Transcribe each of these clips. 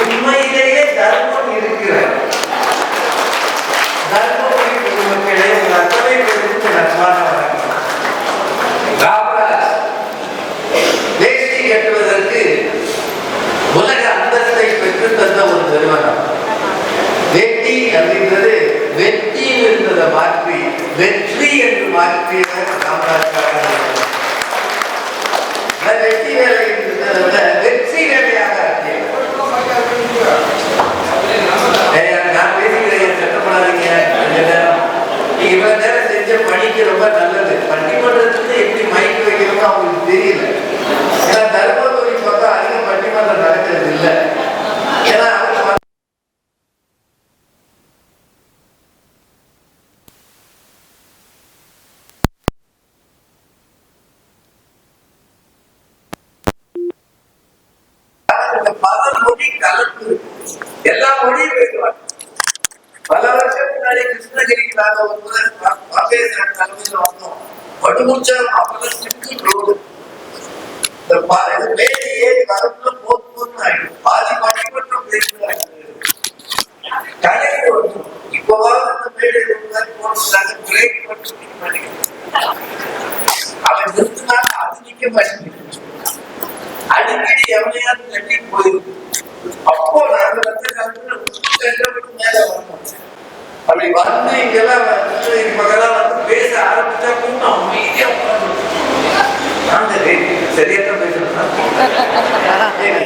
உண்மையிலேயே தர்மம் இருக்கிறது. தர்மபுரி பொதுமக்களே உங்கள் அத்தனை பேருக்கு நன்மான வேஷ்டி கட்டுவதற்கு உலக அந்தஸ்தை பெற்று தந்த ஒரு நிறுவனம். வெட்டி அப்படின்றது வெற்றி இருந்ததை மாற்றி வெற்றி என்று மாற்றியவர் ராமராஜ் காமராஜர். இந்த வெற்றி வேலை இருந்ததை விட வெற்றி வேலையாக ஆக்கியவர் ஏய், நான் பேசிக்கிறேன் சட்டப்படாதீங்க கொஞ்ச நேரம் நீங்க இவ்வளவு நேரம் செஞ்ச ரொம்ப நல்லது. பட்டிமன்றத்துக்கு எப்படி மைக் வைக்கணும்னு அவங்களுக்கு தெரியல. ஏன்னா தருமபுரி பக்கம் அதிகம் பட்டிமன்றம் நடக்கிறது இல்லை. ஏன்னா பல மொழி கலந்து எல்லா மொழியும் பேசுவாங்க பல வருஷம் முன்னாடி கிருஷ்ணகிரிக்கு நாங்க ஒரு முறை வந்தோம் அப்பதான் சிங்கிள் ரோடு இந்த மேலே ஏறி வரப்புல ஆயிடும் பாதி பட்டிமன்றம் பேசுறாங்க கடைக்கு இப்போவாவது மேலே பிரேக் மட்டும் அவன் நிறுத்தினா அது நிக்க மாட்டேங்குது. அடிக்கடி எவனையாவது போயிருக்கு அப்போ நாங்கள் வந்து மேல வரணும் அப்படி வந்து இங்கெல்லாம் வந்து மகெல்லாம் வந்து பேச ஆரம்பிச்சா கூட அமைதியா உட்கார்ந்து சரி சரியா தான் பேசுறோம்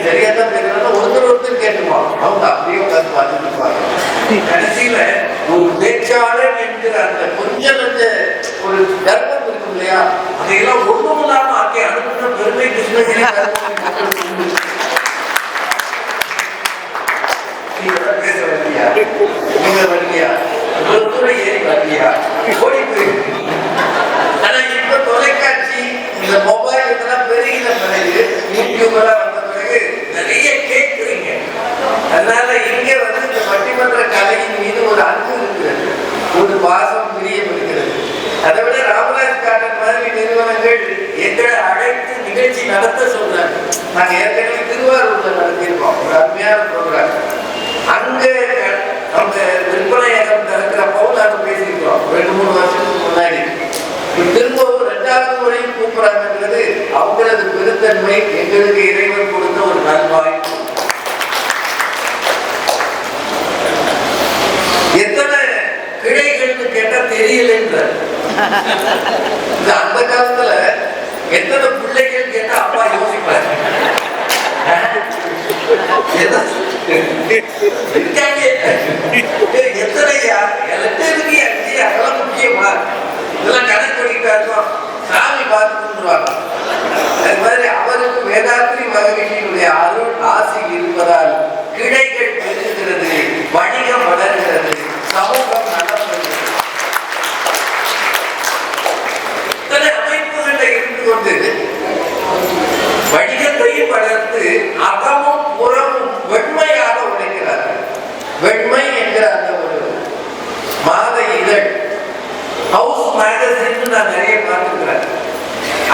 சரியா தான் பேசுறோம் ஒருத்தர் ஒருத்தர் கேட்டுக்குவாங்க அவங்க அப்படியே உட்காந்து பார்த்துட்டு இருப்பாங்க. கடைசியில ஒரு பேச்சாளர் என்கிற அந்த கொஞ்சம் அந்த ஒரு கர்ப்பம் இருக்கும் இல்லையா? அதையெல்லாம் ஒண்ணும் இல்லாம அங்கே அனுப்புன பெருமை கிருஷ்ணகிரி நீங்க பேச வரலையா வண்டியா வரலையா? இவ்வளவு தூரம் ஏறி வரலையா? ஓடி போயிருக்கு ஆனா இப்ப தொலைக்காட்சி இந்த மொபைல் இதெல்லாம் பெருகின பிறகு யூடியூப் எல்லாம் வந்த பிறகு நிறைய கேட்குறீங்க. அதனால இங்க வந்து இந்த பட்டிமன்ற கலையின் மீது ஒரு அன்பு இருக்கிறது. ஒரு பாசம் பிரியம் இருக்கிறது. அதை விட ராமராஜ் காட்டன் மாதிரி நிறுவனங்கள் எங்களை அழைத்து நிகழ்ச்சி நடத்த சொல்றாங்க. நாங்க ஏற்கனவே திருவாரூர்ல நடத்தியிருக்கோம். ஒரு அருமையான ப்ரோக்ராம் அங்க நம்ம விற்பனையகம் திறக்கிறப்போ நாங்க பேசியிருக்கிறோம். ரெண்டு மூணு வருஷத்துக்கு முன்னாடி. திரும்பவும் ரெண்டாவது முறையும் கூப்பிடுறாங்கன்றது அவங்களது பெருத்தன்மை எங்களுக்கு இறைவன் கொடுத்த ஒரு நல்வாய்ப்பு எத்தனை கிளைகள்னு கேட்டா தெரியலன்ற இந்த அந்த காலத்துல எத்தனை பிள்ளைகள் கேட்டா அப்பா யோசிப்பாரு. இருக்காங்க. எத்தனையா? என்கிட்ட அஞ்சு, அதெல்லாம் முக்கியமா? இதெல்லாம் கணக்கு சாமி பார்த்து கும்பிடுவாங்க. அது மாதிரி அவருக்கு வேதாத்ரி மகரிஷியினுடைய அருள் ஆசி இருப்பதால் கிளைகள் பெருகுகிறது வணிகம் வளர்கிறது சமூகம் நலப்படுகிறது இத்தனை அமைப்புகளில் இருந்து கொண்டு வணிகத்தையும் வளர்த்து அகமும் புறமும் வெண்மையாக உழைக்கிறார்கள் வெண்மை என்கிற அந்த ஒரு மாத இதழ் நான் நிறைய பார்த்துக்கிறேன்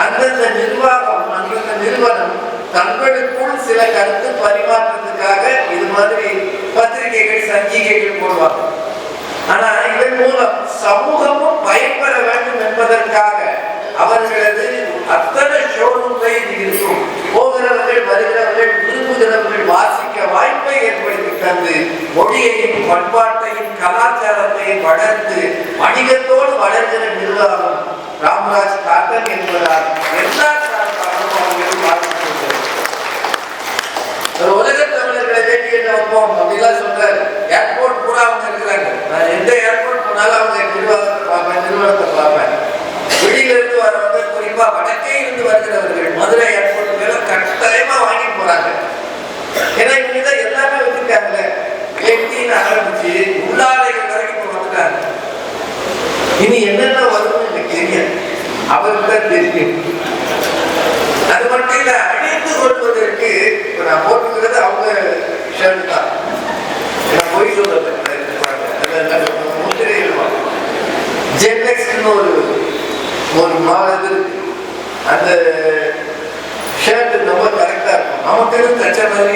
அந்தந்த நிர்வாகம் அந்தந்த நிறுவனம் தங்களுக்குள் சில கருத்து பரிமாற்றத்துக்காக இது மாதிரி பத்திரிகைகள் சஞ்சிகைகள் போடுவாங்க. ஆனா இதன் மூலம் சமூகமும் பயன்பெற வேண்டும் என்பதற்காக அவர்களது அத்தனை ஷோரூம்களில் இருக்கும். போகிறவர்கள் வருகிறவர்கள் விரும்புகிறவர்கள் வாசிக்க வாய்ப்பை ஏற்படுத்தி தந்து மொழியையும் பண்பாட்டை கலாச்சாரத்தை வளர்த்து வணிகத்தோடு வளர்கிற நிர்வாகம் ராமராஜ் தாத்தன் என்பதால் எல்லா உலக தமிழர்களை வேண்டிய நோக்கம் அப்படிலாம் ஏர்போர்ட் பூரா அவங்க இருக்கிறாங்க. நான் எந்த ஏர்போர்ட் போனாலும் அவங்க நிர்வாகத்தை பார்ப்பேன் நிறுவனத்தை பார்ப்பேன். வெளியிலிருந்து வரவங்க குறிப்பா வடக்கே இருந்து வருகிறவர்கள் மதுரை ஏர்போர்ட் மேல கட்டாயமா வாங்கி போறாங்க. ஏன்னா இவங்க எல்லாமே வச்சிருக்காங்கல்ல எயிட்டீன் ஆரம்பிச்சு இனி என்னென்ன வரும் எனக்கு தெரியாது. அவருக்கு தான் தெரியும். அது மட்டும் இல்ல அழிந்து கொள்வதற்கு நான் போட்டுக்கிறது அவங்க ஷர்ட் தான். நான் பொய் சொல்றேன் முத்திரை ஜென்எக்ஸ்னு ஒரு ஒரு மாதத்து அந்த ஷர்ட் ரொம்ப கரெக்டா இருக்கும். நமக்கு தச்ச மாதிரி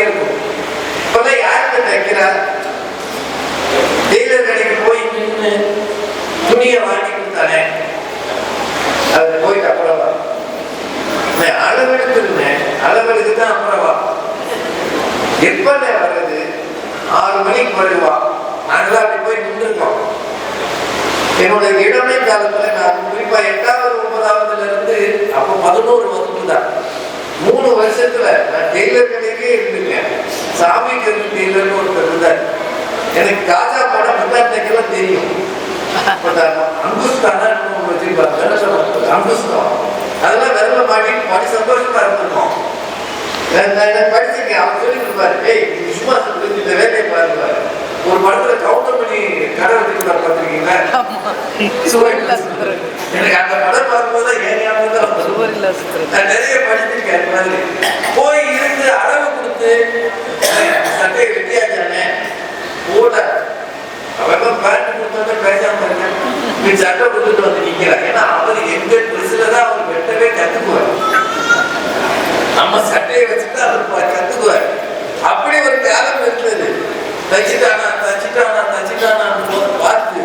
வருஷத்துல நான் டெய்லர் கடைக்கே இருந்திருக்கேன் சாமிக்கு இருந்து டெய்லர்னு ஒருத்தர் இருந்தார். எனக்கு காஜா படம் புத்தாட்டைக்கெல்லாம் தெரியும். அங்குஸ்தானா வச்சிருப்பாங்க அங்குஸ்தான் அதெல்லாம் விரல மாட்டிட்டு பாடி சந்தோஷமா இருந்திருக்கோம். நான் படிச்சிருக்கேன். அவர் சொல்லி கொடுப்பாரு ஏய் சும்மா இந்த வேலையை பாருங்க ஒரு படத்துல கவுண்டர் பண்ணி கடை சுவரில்லா சுத்துறது எனக்கு அந்த படம் பார்க்கும்போது ஞாபகம் தான் நிறைய படிச்சிருக்கேன் அந்த மாதிரி. போய் இருந்து அளவு கொடுத்து "அண்ணே, சட்டையை வெட்டியாச்சானே போட. அவன் பேண்ட் கொடுத்தோன்னே பேசாம இருக்கேன் நீ சட்டை கொடுத்துட்டு வந்து நிக்கிறான் ஏன்னா அவர் எங்க ட்ரெஸ்ல தான் அவர் வெட்டவே கத்துக்குவார். நம்ம சட்டையை வச்சுட்டு அவர் கத்துக்குவார். அப்படி ஒரு காலம் இருந்தது. தச்சுட்டானா தச்சுட்டானா தச்சுட்டானான்னு பார்த்து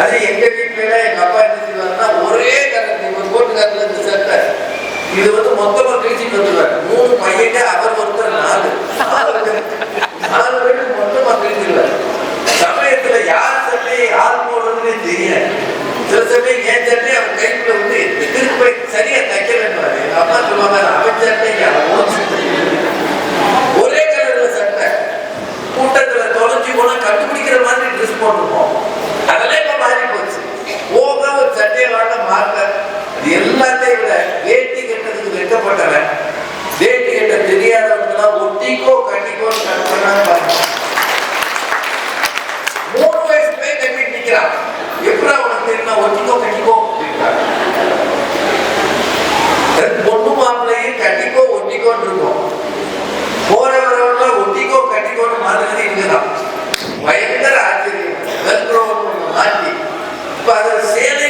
அது எங்க வீட்டுல எங்க அப்பா என்ன செய்வாருன்னா ஒரே கலர் ஒரு கோட்டு கலர்ல சட்டை இது வந்து மொத்தமா கிழிச்சிட்டு வந்துருவாரு. மூணு பையங்க அவர் ஒருத்தர் நாலு. நாலு பேருக்கு மொத்தமா கிழிச்சிருவாரு சமயத்துல யார் சட்டையை யார் போடுறதுன்னு தெரியாது சில சமயம் ஏன் சட்டை அவர் கைக்குள்ள வந்து திருப்பி போய் சரியா தைக்கலன்னு எங்க அப்பா சொல்லுவாங்க அவன் சட்டை அவன் உன் சட்டை. ஒரே கலர்ல சட்டை கூட்டத்துல தொலைஞ்சு போனா கண்டுபிடிக்கிற மாதிரி ட்ரெஸ் போட்டிருப்போம் அதெல்லாம் இப்ப மாறி போச்சு போக ஒரு சட்டையை வாங்க மாட்ட இது எல்லாத்தையும் விட வேட்டி கட்டுறதுக்கு வெட்கப்பட்டவன் வேட்டி கட்ட தெரியாதவங்கலாம் ஒட்டிக்கோ பாருங்க மூணு வயசு போய் கட்டிட்டு நிக்கிறான் எப்படா உனக்கு தெரியுமா ஒட்டிக்கோ கட்டிக்கோ பொண்ணு மாப்பிள்ளையும் கட்டிக்கோ ஒட்டிக்கோன்னு இருக்கும் போற ஒட்டிக்கோ கட்டிக்கோன்னு மாத்தினது இங்கதான் பயங்கர ஆச்சரியம் வெல்க்ரோன்னு மாட்டி இப்ப அது சேலையிலேயே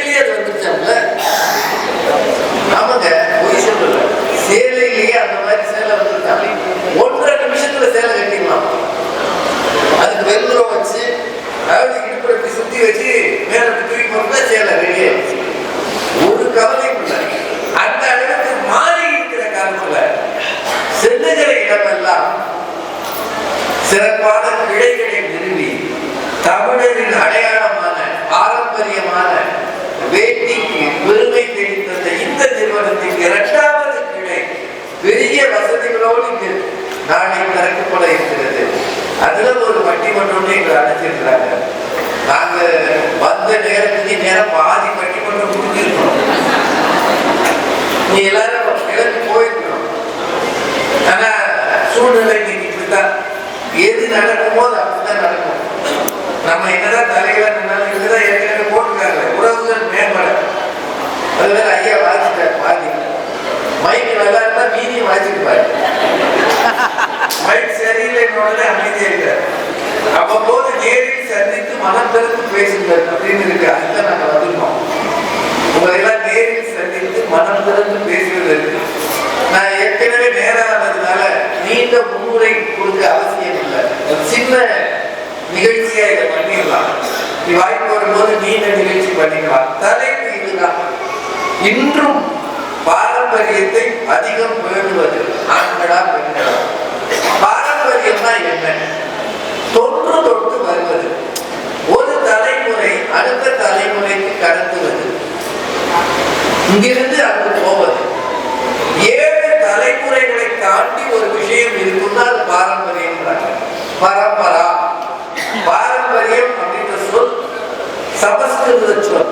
சொல்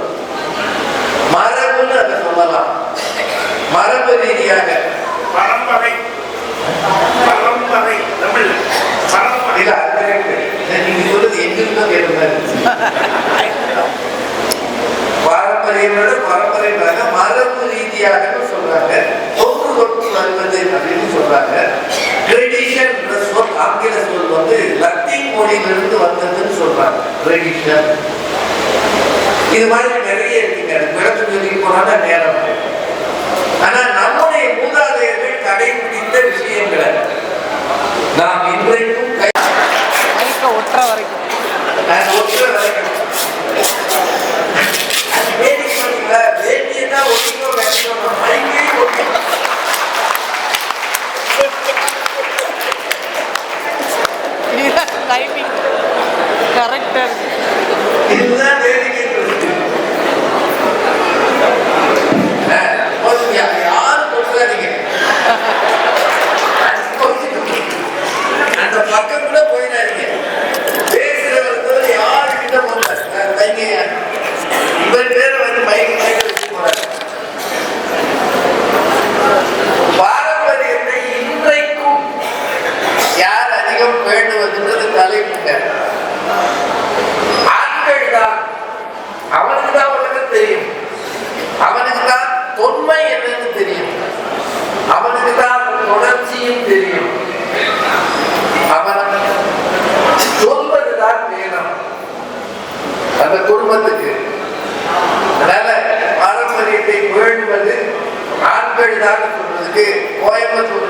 மரபுன்னு அதை சொல்லலாம். மரபு ரீதியாக பரம்பரை. பரம்பரை. தமிழ். பரம்பரை. இல்ல அது. நீங்க சொல்றது எங்கிருந்தோ கேட்ட மாதிரி இருந்துச்சு. பாரம்பரியங்களோட பரம்பரைன்றாங்க மரபு ரீதியாக சொல்றாங்க. தொன்று தொட்டு வருவது அப்படின்னு சொல்றாங்க. ட்ரெடிஷன் சொல் ஆங்கில சொல் வந்து லத்தீன் மொழியிலிருந்து வந்ததுன்னு சொல்றாங்க. ட்ரெடிஷன் இது மாதிரி நிறைய இருக்குங்க. விளக்கு சொல்லி போனால் நேரம் ஆனால் நம்முடைய மூதாதையர்கள் கடைபிடித்த விஷயங்களை நாம் இன்றைக்கும் கை ஒற்ற வரைக்கும். ஒற்ற வரைக்கும். வேட்டி பண்ணீங்களா வேட்டியை தான் ஒட்டிக்கோ கட்டிக்கணும் மைக்கே ஒட்டிக்கணும் கரெக்டா இதுதான்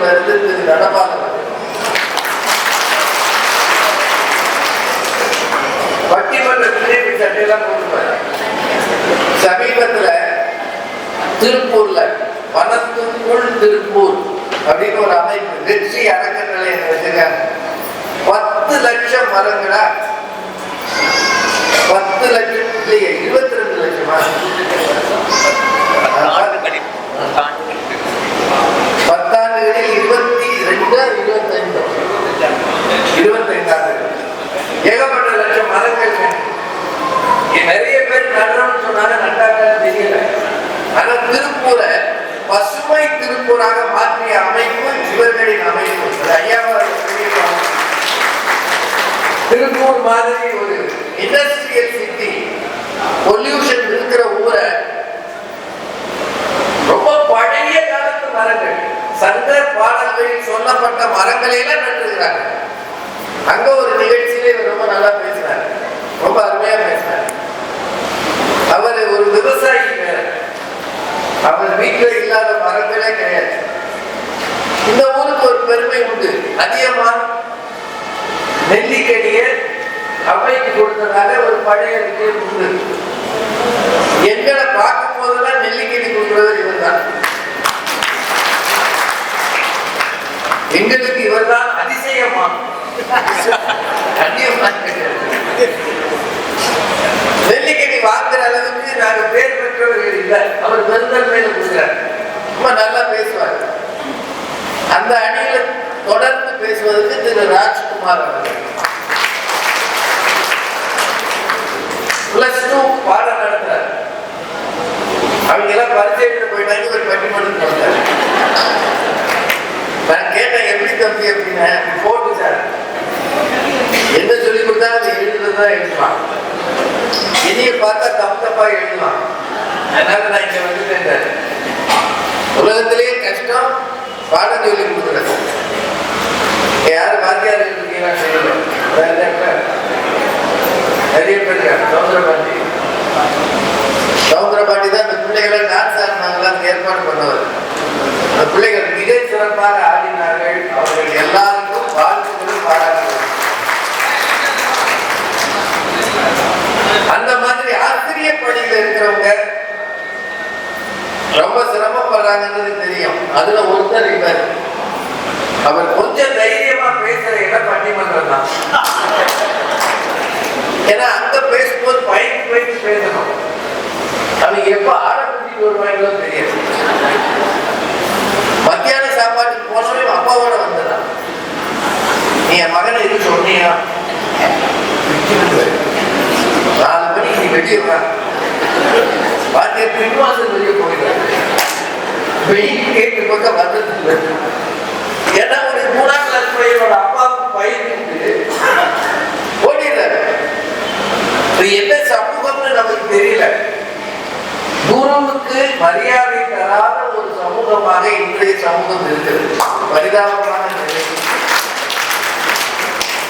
இருந்து திரு நடபாதம் பட்டிமன்ற பிள்ளைக்கு சட்டையெல்லாம் போட்டுப்பாரு சமீபத்துல திருப்பூர்ல வனத்துக்குள் திருப்பூர் அப்படின்னு ஒரு அமைப்பு வெற்றி அறக்கட்டளை வச்சிருக்காங்க. பத்து லட்சம் மரங்களா? பத்து லட்சம் இல்லையே இருபத்தி ரெண்டு லட்சமா? இருந்தார்கள் ஏகப்பட்ட லட்சம் மரங்கள் நிறைய பேர் நடுறோம்னு சொன்னாங்க நட்டாங்க தெரியல. ஆனா திருப்பூரை பசுமை திருப்பூராக மாற்றிய அமைப்பு இவர்களின் அமைப்பு. அது திருப்பூர் மாதிரி ஒரு இண்டஸ்ட்ரியல் சிட்டி பொல்யூஷன் இருக்கிற ஊரை ரொம்ப பழைய காலத்து மரங்கள். சங்கர் பாடல்களில் சொல்லப்பட்ட மரங்களையெல்லாம் எல்லாம் அங்க ஒரு நிகழ்ச்சியில இவர் ரொம்ப நல்லா பேசினார். ரொம்ப அருமையா பேசினார். அவர் ஒரு விவசாயி அவர் வீட்டில் இல்லாத மரங்களே கிடையாது. இந்த ஊருக்கு ஒரு பெருமை உண்டு. அதிகமா நெல்லிக்கடிய அவைக்கு கொடுத்ததாக ஒரு பழைய விஷயம் உண்டு. எங்களை பார்க்கும் போதெல்லாம் நெல்லிக்கனி கொடுக்கிறவர் இவர் தான் எங்களுக்கு இவர் தான் அதிசயமா. நெல்லிக்கடி வாங்குற அளவுக்கு நாங்க பேர் பெற்றவர்கள் இல்லை. அவர் பெருந்தன்மையில கொடுக்கிறார் ரொம்ப நல்லா பேசுவார். அந்த அணியில தொடர்ந்து பேசுவதற்கு திரு ராஜ்குமார் அவர்கள். பிளஸ் டூ பாடம் நடத்துறார். அவங்க எல்லாம் பரிசை போயிட்டாங்க ஒரு பட்டிமன்றம் நான் கேட்டேன் எப்படி தம்பி அப்படின்னா போட்டு சார் என்ன சொல்லி கொடுத்தா தான் எழுதுவான். இனிய பார்த்தா தப்பு தப்பா எழுதுவான். அதனால நான் இங்க வந்துட்டேன் உலகத்திலேயே கஷ்டம் பாடம் சொல்லி கொடுக்குறது. யார் பாத்தியார் இருக்கீங்கன்னு சொல்லல. நிறைய பேர் சௌந்தரபாண்டி சௌந்தரபாண்டி தான் இந்த பிள்ளைகளை டான்ஸ் ஆடினாங்களாம் ஏற்பாடு பண்ணவர். அந்த பிள்ளைகள் மிக சிறப்பாக ஆடினார்கள். அந்த மாதிரி ஆசிரிய பணியில் இருக்கிறவங்க ரொம்ப சிரமப்படுறாங்கன்றது தெரியும். அதுல ஒருத்தர் இவர். அவர் கொஞ்சம் தைரியமா பேசுற இடம் பட்டிமன்றம் தான். ஏன்னா அங்க பேசும்போது பயந்து பயந்து பேசணும். அவங்க எப்ப ஆட வருவாங்களோ தெரியாது. மத்தியான சாப்பாட்டுக்கு போனவே அப்பாவோட வந்துடுறான் நீ என் மகனை இது சொன்னியா நாலு மணிக்கு நீ வெளியே வா வாத்தியார் வெளியே போயிடுறாரு வெயில் கேட்டு பக்கம் வந்தது ஏன்னா ஒரு மூணாம் கிளாஸ் பையனோட அப்பாவுக்கு பயந்துட்டு ஓடிடுறாரு. இது என்ன சமூகம்னு நமக்கு தெரியல. குருவுக்கு மரியாதை தராத ஒரு சமூகமாக இன்றைய சமூகம் இருக்கிறது. பரிதாபமான நிலை.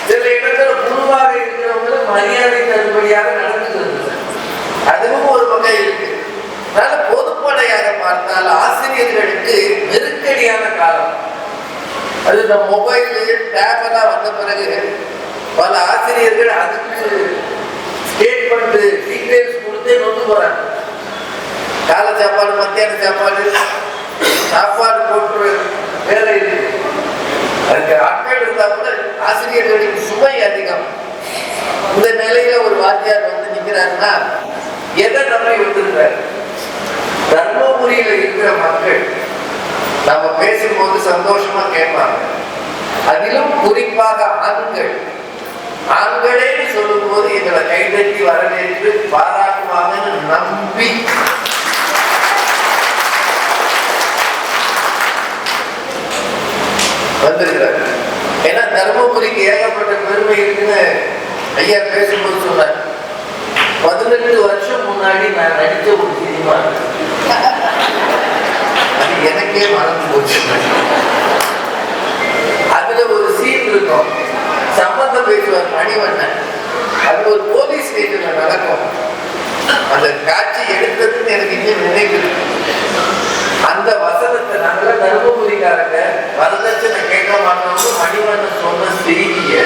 சில இடத்துல குருவாக இருக்கிறவங்களுக்கு மரியாதை தரும்படியாக நடந்துக்கிறது அதுவும் ஒரு வகை இருக்கு அதனால பொதுப்படையாக பார்த்தால் ஆசிரியர்களுக்கு நெருக்கடியான காலம். அது இந்த மொபைல் டேப் வந்த பிறகு பல ஆசிரியர்கள் அதுக்கு ஸ்டேட்மெண்ட் டீட்டெயில்ஸ் கொடுத்தே நொந்து போறாங்க. காலை சாப்பாடு மத்தியான சாப்பாடு சாப்பாடு போட்டு வேலை இருக்கு அதுக்கு ஆட்கள் இருந்தா கூட ஆசிரியர்களுக்கு சுமை அதிகம். இந்த நிலையில ஒரு வாத்தியார் வந்து நிற்கிறாருன்னா எதை நம்பி வந்திருக்கிறார் தர்மபுரியில இருக்கிற மக்கள் நம்ம பேசும்போது சந்தோஷமா கேட்பாங்க. அதிலும் குறிப்பாக ஆண்கள். ஆண்களே சொல்லும்போது எங்களை கைதட்டி வரவேற்று பாராட்டுவாங்கன்னு நம்பி. வந்திருக்கிறார் ஏன்னா தர்மபுரிக்கு ஏகப்பட்ட பெருமை இருக்குன்னு ஐயா பேசும்போது சொன்னார். பதினெட்டு வருஷம் முன்னாடி நான் நடித்த ஒரு சினிமா. அது மறந்து போச்சு. அதுல ஒரு சீன் இருக்கும். சம்பந்த பேசுவார் மணிவண்ணன். அது ஒரு போலீஸ் ஸ்டேஷன்ல நடக்கும். அந்த காட்சி எடுத்ததுன்னு எனக்கு இன்னும் நினைவு அந்த வசனத்தை நல்ல தர்மபுரிக்காரங்க வரதட்சணை கேட்க மாட்டோம்னு மணிவண்ணன் சொன்ன செய்தியை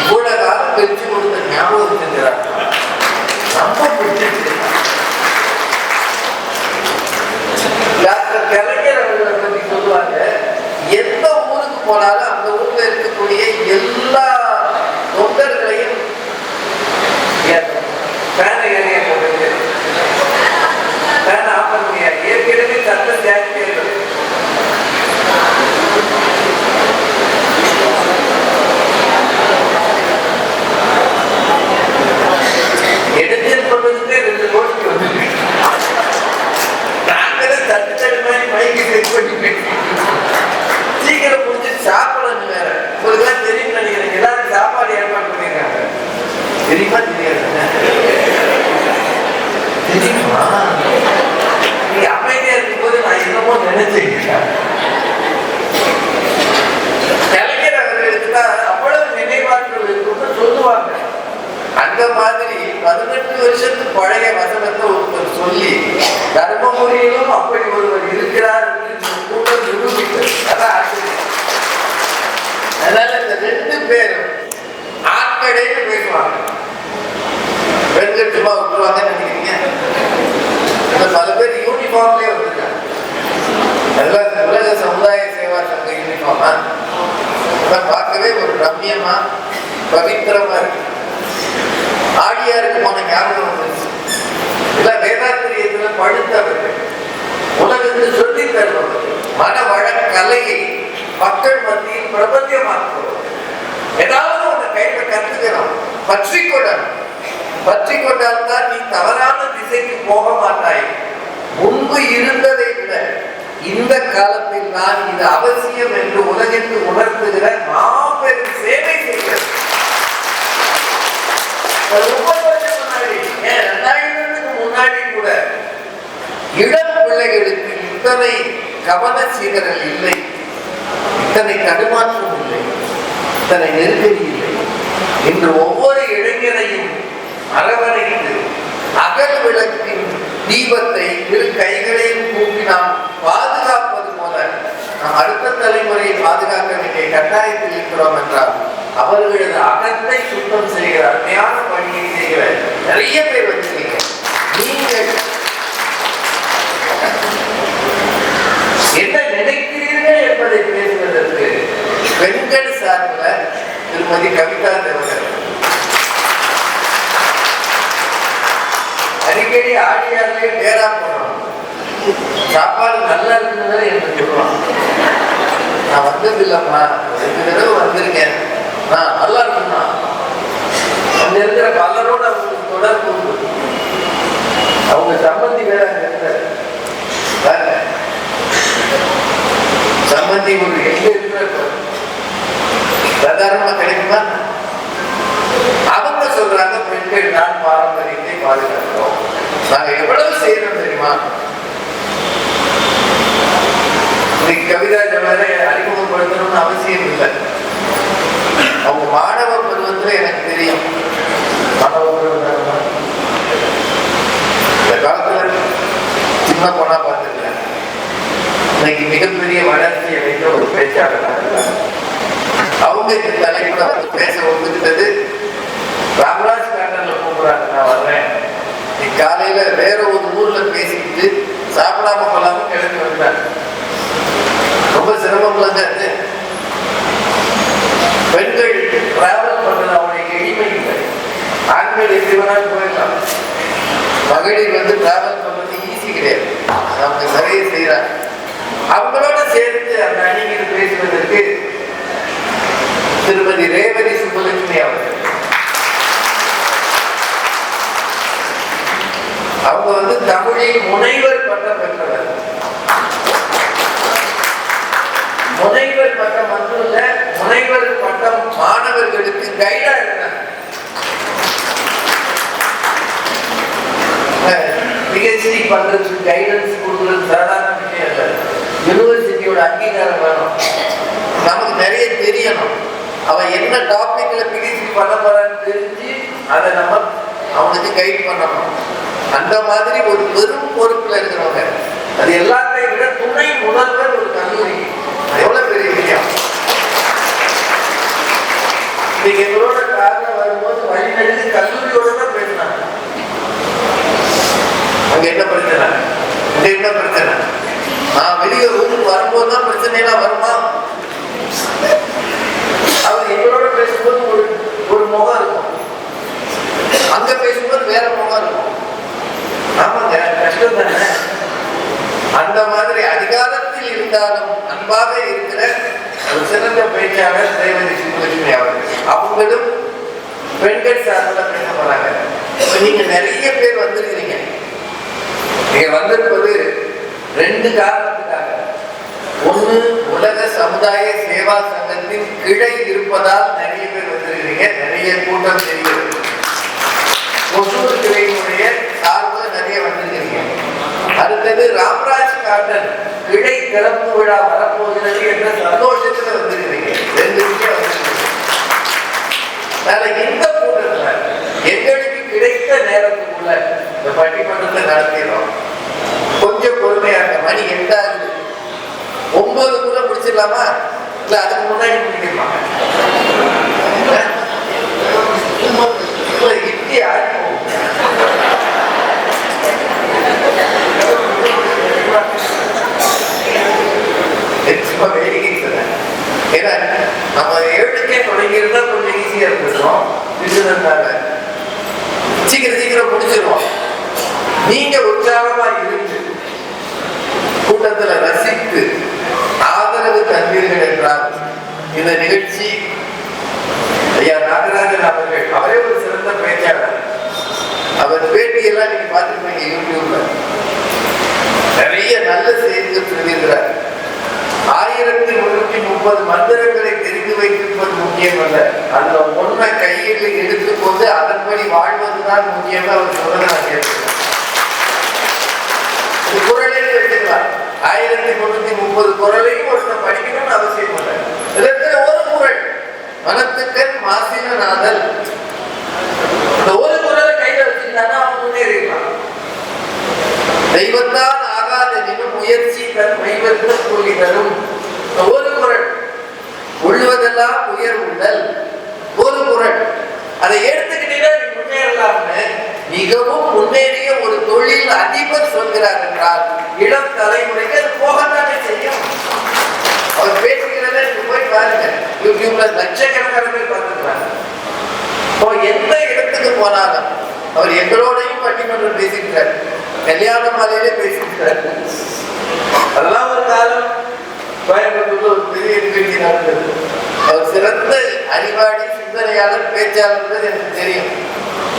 இவ்வளவு காலம் கழிச்சு கொடுத்த ஞாபகம் செஞ்சார் ரொம்ப பிடிச்சிருக்கு டாக்டர் கலைஞர் அவர்களை பற்றி சொல்லுவாங்க. எந்த ஊருக்கு போனாலும் அந்த ஊர்ல இருக்கக்கூடிய எல்லா தொண்டர்களையும் ஃபேனை ஏறிய போட்டு ஆப்பன் ஆஃப் பண்ணுங்க ஏற்கனவே சத்தம் ஜாஸ்தியாக இருக்கு எடுத்து சொல்றதுக்கே ரெண்டு கோடிக்கு வந்து நாங்களே தட்டு தட்டு மாதிரி மைக்கு செட் பண்ணி பேசிட்டு சீக்கிரம் முடிச்சு சாப்பிடணும் வேற உங்களுக்குலாம் தெரியும் நினைக்கிறேன் எல்லாரும் சாப்பாடு ஏற்பாடு பண்ணியிருக்காங்க தெரியுமா தெரியாது தெரியுமா நீ அமைதியா இருக்கும்போது நான் என்னமோ நினைச்சேன் கலைஞர் அவர்களுக்கு தான் அவ்வளவு நினைவாற்றல் இருக்கும்னு சொல்லுவாங்க அந்த மாதிரி பதினெட்டு வருஷத்து பழைய வசனத்தை ஒருத்தர் சொல்லி தர்மபுரியிலும் அப்படி ஒருவர் இருக்கிறார் என்று இந்த கூட்டம் நிரூபித்தது அதான் ஆச்சரியம் அதனால இந்த ரெண்டு பேரும் ஆட்கடைன்னு பேசுவாங்க பெண்கள் சும்மா விட்டுருவாங்கன்னு நினைக்கிறீங்க இந்த பல பேர் யூனிஃபார்ம்லயே வந்திருக்காங்க அதெல்லாம் இந்த உலக சமுதாய சேவா சங்க யூனிஃபார்மா இதெல்லாம் பார்க்கவே ஒரு ரம்யமா பவித்திரமா இருக்கு. ஆடியாருக்கு போன ஞாபகம் வந்துருச்சு இதெல்லாம் வேதாத்திரியத்துல படுத்தவர்கள் உலகத்தில் சொல்லி தருபவர்கள் மனவள கலையை மக்கள் மத்தியில் பிரபஞ்சமாக்குவோம் ஏதாவது ஒண்ணு கையில கத்துக்கணும். பற்றி கொள்ளணும் பற்றி கொண்டால்தான் நீ தவறான திசைக்கு போக மாட்டாய். முன்பு இருந்ததை விட இந்த காலத்தில் நான் இது அவசியம் என்று உலகிற்கு உணர்த்துகிற மாபெரும் சேவை செய்கிறது. ஒரு முப்பது வருஷம் முன்னாடி ஏன் ரெண்டாயிரத்துக்கு முன்னாடி கூட இளம் பிள்ளைகளுக்கு இத்தனை கவன சீதறல் இல்லை. இத்தனை தடுமாற்றம் இல்லை. இத்தனை நெருக்கடி இல்லை இன்று ஒவ்வொரு இளைஞரையும் அரவணைத்து அகல் விளக்கின் தீபத்தை இரு கைகளையும் கூப்பி நாம் பாதுகாப்பது போல நாம் அடுத்த தலைமுறையை பாதுகாக்க வேண்டிய கட்டாயத்தில் இருக்கிறோம் என்றால் அவர்களது அகத்தை சுத்தம் செய்கிற அருமையான பணியை செய்கிற நிறைய பேர் வச்சிருக்கீங்க நீங்கள் என்ன நினைக்கிறீர்கள் என்பதை பேசுவதற்கு பெண்கள் சார்பில் திருமதி கவிதா தேவர்கள் அடிக்கடி ஆடியாரிலே பேரா போனோம். சாப்பாடு நல்லா இருந்ததுன்னு என்று சொல்லுவான் நான் வந்ததில்லம்மா. ரெண்டு தடவை வந்திருக்கேன். நல்லா இருக்குமா அங்க இருக்கிற பலரோட அவங்களுக்கு தொடர்பு உண்டு. அவங்க சம்பந்தி வேற அங்க சம்பந்தி ஒரு எங்க இருக்கிற சாதாரணமா கிடைக்குமா? அவங்க சொல்றாங்க பெண்கள் நான் பாரம்பரியத்தை பாதுகாக்கிறோம். நாங்க எவ்வளவு செய்யறோம் தெரியுமா? இன்னைக்கு கவிதா ஜவஹரை அறிமுகப்படுத்தணும்னு அவசியம் இல்லை. அவங்க மாணவ பருவத்துல எனக்கு தெரியும். மாணவ பருவம் இந்த காலத்துல சின்ன பொண்ணா பார்த்துருக்கேன் இன்னைக்கு மிகப்பெரிய வளர்ச்சி அடைந்த ஒரு பேச்சாளர் அவங்க இந்த தலைப்புல பேச ஒத்துக்கிட்டது ராமராஜ் கார்டன்ல கூப்பிடுறாங்க நான் வர்றேன். நீ காலையில வேற ஒரு ஊர்ல பேசிக்கிட்டு சாப்பிடாம கொள்ளாம கிளம்பி வந்தாங்க ரொம்ப சிரமம் அது. பெண்கள் டிராவல் பண்றது அவனுக்கு எளிமை இல்லை ஆண்கள் எப்படி வேணாலும் போயிடலாம் மகளிர் வந்து டிராவல் பண்றது ஈஸி கிடையாது அவங்க நிறைய செய்யறாங்க அவங்களோட சேர்ந்து அந்த அணிகள் பேசுவதற்கு திருமதி ரேவதி சுப்புலட்சுமி அவர்கள் அவங்க வந்து தமிழில் முனைவர் பட்டம் பெற்றவர். முனைவர் பட்டம் மட்டும் இல்ல முனைவர் பட்டம் மாணவர்களுக்கு கைடா இருந்தாங்க. பிஹெச்டி பண்றதுக்கு கைடன்ஸ் கொடுக்குறது சாதாரண விஷயம் இல்லை. யூனிவர்சிட்டியோட அங்கீகாரம் வேணும். நமக்கு நிறைய தெரியணும். அவன் என்ன டாபிக்ல பிஹெச்டி பண்ண போறான்னு தெரிஞ்சு அதை நம்ம அவனுக்கு கைட் பண்ணணும். அந்த மாதிரி ஒரு பெரும் பொறுப்புல இருக்கிறவங்க. அது எல்லாத்தையும் விட துணை முதல்வர் ஒரு கல்லூரி கல்லூரி எவ்வளவு பெரிய விஷயம் நீங்க எங்களோட கார்ல வரும்போது வழிநடுக்கு கல்லூரியோட தான் பேசினாங்க. அங்க என்ன பிரச்சனை? இங்க என்ன பிரச்சனை? நான் வெளியே ஊருக்கு வரும்போது தான் பிரச்சனை எல்லாம் வருமா? அவர் எங்களோட பேசும்போது ஒரு ஒரு முகம் இருக்கும் அங்க பேசும்போது வேற முகம் இருக்கும் ஆமாங்க கஷ்டம் தானே அந்த மாதிரி அதிகாரத்தில் இருந்தாலும் அன்பாக இருக்கிற ஒரு சிறந்த பேச்சாளர் தேவதி சுப்புலட்சுமி அவர்கள். அவங்களும் பெண்கள் சார்பில் பேச போறாங்க. நீங்க நிறைய பேர் வந்திருக்கிறீங்க. நீங்க வந்திருப்பது ரெண்டு காரணத்துக்காக. ஒண்ணு உலக சமுதாய சேவா சங்கத்தின் கிளை இருப்பதால் நிறைய பேர் வந்திருக்கிறீங்க. நிறைய கூட்டம் தெரிகிறது. ஒசூர் கிளையினுடைய அடுத்தது ராமராஜ் காட்டன் கிளை திறப்பு விழா வரப்போகிறது என்ற சந்தோஷத்துல வந்திருக்கிறீங்க. ரெண்டு விஷயம் வந்திருக்கிறீங்க இந்த கூட்டத்துல எங்களுக்கு கிடைத்த நேரத்துக்குள்ள இந்த பட்டிமன்றத்தை நடத்திடுறோம். கொஞ்சம் பொறுமையா மணி எட்டாவது ஒன்பதுக்குள்ள முடிச்சிடலாமா? இல்ல அதுக்கு முன்னாடி முடிக்கணுமா இல்ல, இட்லி ஆகி போகும். சும்மா வேடிக்கை சொல்றேன். ஏன்னா நம்ம ஏழுக்கே தொடங்கியிருந்தா கொஞ்சம் ஈஸியா இருந்திருக்கும் சீக்கிரம் சீக்கிரம் முடிச்சிருவோம். நீங்க உற்சாகமா இருந்து கூட்டத்துல ரசித்து ஆதரவு தந்தீர்கள் என்றால் இந்த நிகழ்ச்சி ஐயா நாகராஜன் அவர்கள் அவரே ஒரு சிறந்த பேச்சாளர். அவர் பேட்டியெல்லாம் நீங்க பார்த்துருப்பீங்க யூடியூப்ல. நிறைய நல்ல செய்திகள் சொல்லியிருக்கிறார். ஆயிரத்தி முன்னூத்தி முப்பது மந்திரங்களை தெரிந்து வைத்திருப்பது முக்கியம் அல்ல அந்த ஒன்றை கையில் எடுத்துக்கொண்டு அதன்படி வாழ்வதுதான் முக்கியம் அவர் சொல்ல குரலை கேட்டுக்கலாம் ஆயிரத்தி முன்னூத்தி முப்பது குரலையும் ஒருத்தர் படிக்கணும்னு அவசியம் இல்லை. இதற்கு ஒரு குரல். மனத்துக்கண் மாசினநாதல் இந்த ஒரு குரலை கையில் வச்சுட்டானா அவங்க முன்னேறிடலாம் தெய்வத்தான் ஆகாத நினும் முயற்சி தன் மைவந்த கூலி தரும் ஒரு குரல் உள்ளுவதெல்லாம் உயர் உண்டல் ஒரு குரல் அதை எடுத்துக்கிட்டீங்கன்னா நீ முன்னேறலாம்னு. மிகவும் முன்னேறிய ஒரு தொழில் அதிபர் சொல்கிறார் என்றால் இளம் தலைமுறைக்கு அது போகத்தானே செய்யும். அவர் பேசுகிறத நீங்க போய் பாருங்க. யூடியூப்ல லட்சக்கணக்கான பேர் பார்த்துக்கிறாங்க இப்போ எந்த இடத்துக்கு போனாலும் அவர் எங்களோடையும் பட்டிமன்றம் பேசிக்கிறார் கல்யாண மாலையிலே பேசிக்கிறார் அதெல்லாம் ஒரு காலம். கோயம்புத்தூர்ல ஒரு பெரிய நிகழ்ச்சி நடந்தது. அவர் சிறந்த அறிவாளி சிந்தனையாளர் பேச்சாளர் எனக்கு தெரியும்.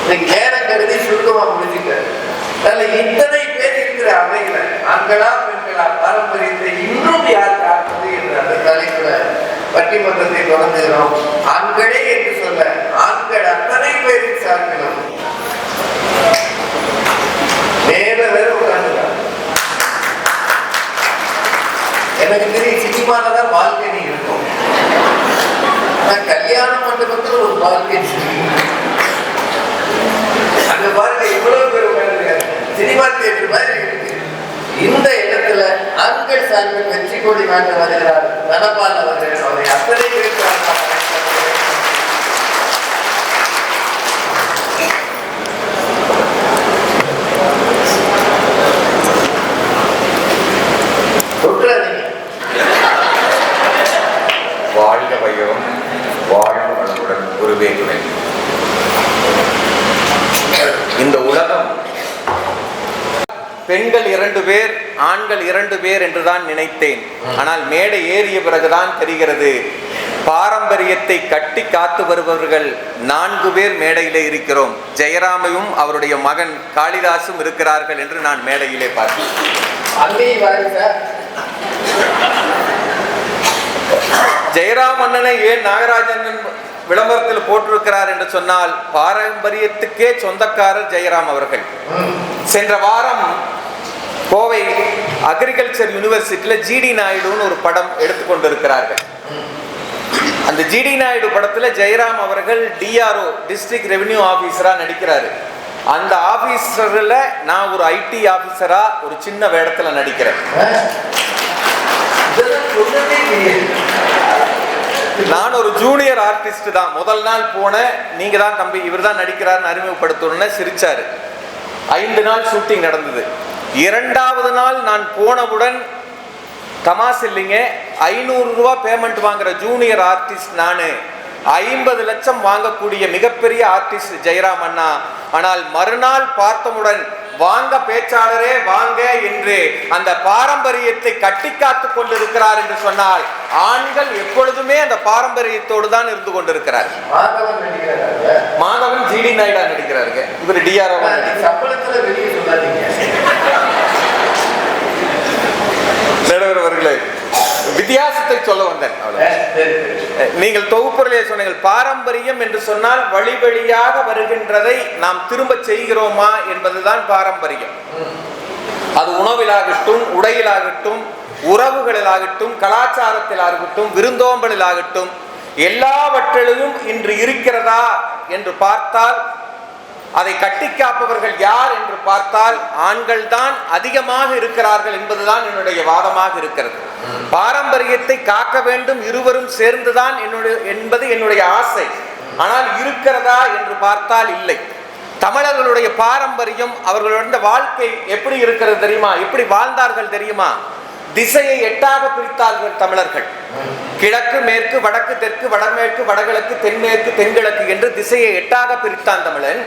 இன்னைக்கு நேரம் கருதி சுருக்கமா முடிச்சுட்டார். இத்தனை பேர் இருக்கிற அவையில ஆண்களா பெண்களா பாரம்பரியத்தை இன்னும் யார் காப்பது என்ற அந்த தலைப்புல பட்டிமன்றத்தை தொடங்குகிறோம். ஆண்களே என்று சொல்ல ஆண்கள் அத்தனை பேரின் சார்பிலும் மேல வேற உட்கார்ந்துருக்காங்க எனக்கு தெரியும் சினிமால தான் பால்கனி இருக்கும் ஆனா கல்யாண மண்டபத்தில் ஒரு பால்கனி அங்க பாருங்க இவ்வளவு பேர் உட்கார்ந்துருக்காங்க. சினிமா தியேட்டர் மாதிரி இருக்கு. இந்த இடத்துல ஆண்கள் சார்பில் வெற்றி கோடி நாட்ட வருகிறார் தனபால் அவர்கள். அவரை அத்தனை பேர் வாழ்க வையகம் வளமுடன் குருவே துணை. இந்த உலகம் பெண்கள் இரண்டு பேர் ஆண்கள் இரண்டு பேர் என்றுதான் நினைத்தேன். ஆனால் மேடை ஏறிய பிறகுதான் தெரிகிறது. பாரம்பரியத்தை கட்டி காத்து வருபவர்கள் நான்கு பேர் மேடையிலே இருக்கிறோம். ஜெயராமையும் அவருடைய மகன் காளிதாசும் இருக்கிறார்கள் என்று நான் மேடையிலே பார்த்தேன். ஜெயராம் அண்ணனை ஏன் நாகராஜன் விளம்பரத்தில் போட்டிருக்கிறார் என்று சொன்னால் பாரம்பரியத்துக்கே சொந்தக்காரர் ஜெயராம் அவர்கள். சென்ற வாரம் கோவை அக்ரிகல்ச்சர் யூனிவர்சிட்டியில் ஜிடி நாயுடுன்னு ஒரு படம் எடுத்துக்கொண்டிருக்கிறார்கள் அந்த ஜிடி நாயுடு படத்துல ஜெயராம் அவர்கள் டிஆர்ஓ டிஸ்ட்ரிக்ட் ரெவென்யூ ஆபீசரா நடிக்கிறாரு. அந்த ஆபீசர்ல நான் ஒரு ஐடி ஆபீசரா ஒரு சின்ன வேடத்துல நடிக்கிறேன். நான் ஒரு ஜூனியர் ஆர்டிஸ்ட் தான். முதல் நாள் போனேன் நீங்க தான் தம்பி இவர் தான் நடிக்கிறாருன்னு அறிமுகப்படுத்தணும்னு சிரிச்சாரு. ஐந்து நாள் ஷூட்டிங் நடந்தது. இரண்டாவது நாள் நான் போனவுடன் தமாஸ் இல்லைங்க ஐநூறு ரூபா பேமெண்ட் வாங்குற ஜூனியர் ஆர்டிஸ்ட் நான் ஐம்பது லட்சம் வாங்கக்கூடிய மிகப்பெரிய ஆர்டிஸ்ட் ஜெயராம் அண்ணா. ஆனால் மறுநாள் பார்த்தவுடன் வாங்க பேச்சாளரே வாங்க என்று அந்த பாரம்பரியத்தை கட்டி காத்து கொண்டிருக்கிறார் என்று சொன்னால் ஆண்கள் எப்பொழுதுமே அந்த பாரம்பரியத்தோடு தான் இருந்து கொண்டிருக்கிறார். மாதவன் ஜிடி நாயுடா நடிக்கிறாருங்க. இவர் சொல்லாதீங்க. நடுவர் அவர்களே வித்தியாசத்தை சொல்ல வந்தேன். நீங்கள் தொகுப்புரையிலே சொன்னீர்கள் பாரம்பரியம் என்று சொன்னால் வழி வழியாக வருகின்றதை நாம் திரும்ப செய்கிறோமா என்பதுதான் பாரம்பரியம். அது உணவிலாகட்டும் உடையிலாகட்டும் உறவுகளிலாகட்டும் கலாச்சாரத்திலாகட்டும் விருந்தோம்பலிலாகட்டும் எல்லாவற்றிலும் இன்று இருக்கிறதா என்று பார்த்தால் அதை கட்டி காப்பவர்கள் யார் என்று பார்த்தால் ஆண்கள் தான் அதிகமாக இருக்கிறார்கள் என்பதுதான் என்னுடைய வாதமாக இருக்கிறது. பாரம்பரியத்தை காக்க வேண்டும் இருவரும் சேர்ந்துதான் என்னுடைய என்பது என்னுடைய ஆசை. ஆனால் இருக்கிறதா என்று பார்த்தால் இல்லை. தமிழர்களுடைய பாரம்பரியம் அவர்களுடைய வாழ்க்கை எப்படி இருக்கிறது தெரியுமா? எப்படி வாழ்ந்தார்கள் தெரியுமா? திசையை எட்டாக பிரித்தார்கள் தமிழர்கள். கிழக்கு மேற்கு வடக்கு தெற்கு வடமேற்கு வடகிழக்கு தென்மேற்கு தென்கிழக்கு என்று திசையை எட்டாக பிரித்தான் தமிழன்.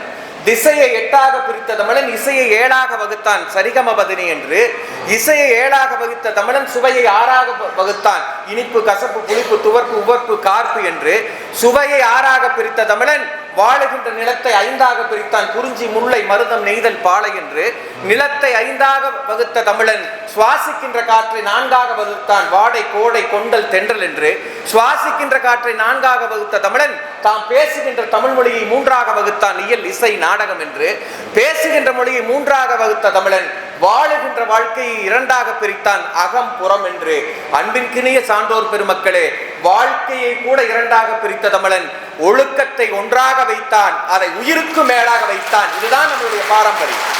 திசையை எட்டாக பிரித்த தமிழன் இசையை ஏழாக வகுத்தான். சரிகம பதினி என்று. இசையை ஏழாக வகுத்த தமிழன் சுவையை ஆறாக வகுத்தான். இனிப்பு கசப்பு புளிப்பு துவர்ப்பு உவர்ப்பு கார்ப்பு என்று. சுவையை ஆறாக பிரித்த தமிழன் வாழுகின்ற நிலத்தை ஐந்தாக பிரித்தான். குறிஞ்சி முல்லை மருதம் நெய்தல் பாலை என்று. நிலத்தை ஐந்தாக வகுத்த தமிழன் சுவாசிக்கின்ற காற்றை நான்காக வகுத்தான் வாடை கோடை கொண்டல் தென்றல் என்று. சுவாசிக்கின்ற காற்றை நான்காக வகுத்த தமிழன் தாம் பேசுகின்ற தமிழ் மொழியை மூன்றாக வகுத்தான் இயல் இசை நாடகம் என்று. பேசுகின்ற மொழியை மூன்றாக வகுத்த தமிழன் வாழுகின்ற வாழ்க்கையை இரண்டாக பிரித்தான் அகம் புறம் என்று. அன்பின்கினிய சான்றோர் பெருமக்களே வாழ்க்கையை கூட இரண்டாக பிரித்த தமிழன் ஒழுக்கத்தை ஒன்றாக வைத்தான் அதை உயிருக்கு மேலாக வைத்தான். இதுதான் நம்மளுடைய பாரம்பரியம்.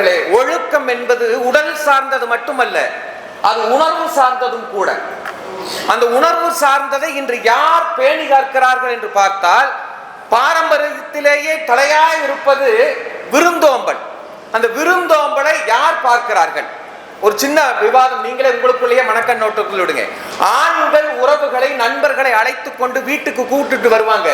நண்பர்களே ஒழுக்கம் என்பது உடல் சார்ந்தது மட்டுமல்ல அது உணர்வு சார்ந்ததும் கூட. அந்த உணர்வு சார்ந்ததை இன்று யார் பேணி காக்கிறார்கள் என்று பார்த்தால் பாரம்பரியத்திலேயே தலையாய் இருப்பது விருந்தோம்பல். அந்த விருந்தோம்பலை யார் பார்க்கிறார்கள்? ஒரு சின்ன விவாதம் நீங்களே உங்களுக்குள்ளேயே மனக்கண் நோட்டத்தில் விடுங்க. ஆண்கள் உறவுகளை நண்பர்களை அழைத்து கொண்டு வீட்டுக்கு கூட்டுட்டு வருவாங்க.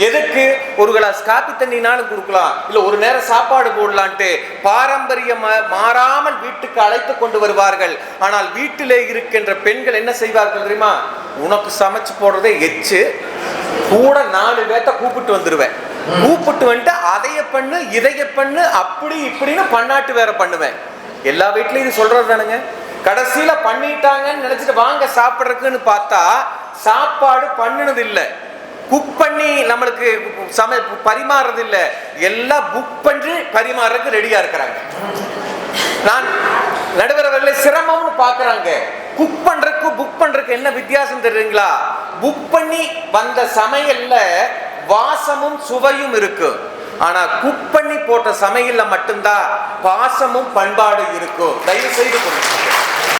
எதுக்கு? ஒரு கிளாஸ் காப்பி தண்ணினாலும் கொடுக்கலாம். இல்ல ஒரு நேரம் சாப்பாடு போடலான்ட்டு பாரம்பரியம் மா- மாறாமல் வீட்டுக்கு அழைத்து கொண்டு வருவார்கள். ஆனால் வீட்டிலே இருக்கின்ற பெண்கள் என்ன செய்வார்கள் தெரியுமா? உனக்கு சமைச்சு போடுறதே எச்சு. கூட நாலு பேத்த கூப்பிட்டு வந்துருவேன். கூப்பிட்டு வந்துட்டு அதைய பண்ணு இதைய பண்ணு அப்படி இப்படின்னு பண்ணாட்டு வேற பண்ணுவேன். எல்லா வீட்லயும் இது சொல்றது தானுங்க. கடைசியில பண்ணிட்டாங்கன்னு நினைச்சிட்டு வாங்க சாப்பிட்றதுக்குன்னு பார்த்தா சாப்பாடு பண்ணினது இல்லை. குக் பண்ணி நம்மளுக்கு சமையல் பரிமாறுறது இல்லை. எல்லாம் புக் பண்ணி பரிமாறுறதுக்கு ரெடியாக இருக்கிறாங்க. நான் நடுவர் அவர்களை சிரமம்னு பார்க்குறாங்க. குக் பண்ணுறக்கு புக் பண்ணுறக்கு என்ன வித்தியாசம் தெரியுங்களா? புக் பண்ணி வந்த சமையல்ல வாசமும் சுவையும் இருக்கு. ஆனா குக் பண்ணி போட்ட சமையல்ல மட்டும்தான் பாசமும் பண்பாடும் இருக்கும் தயவு செய்து கொண்டு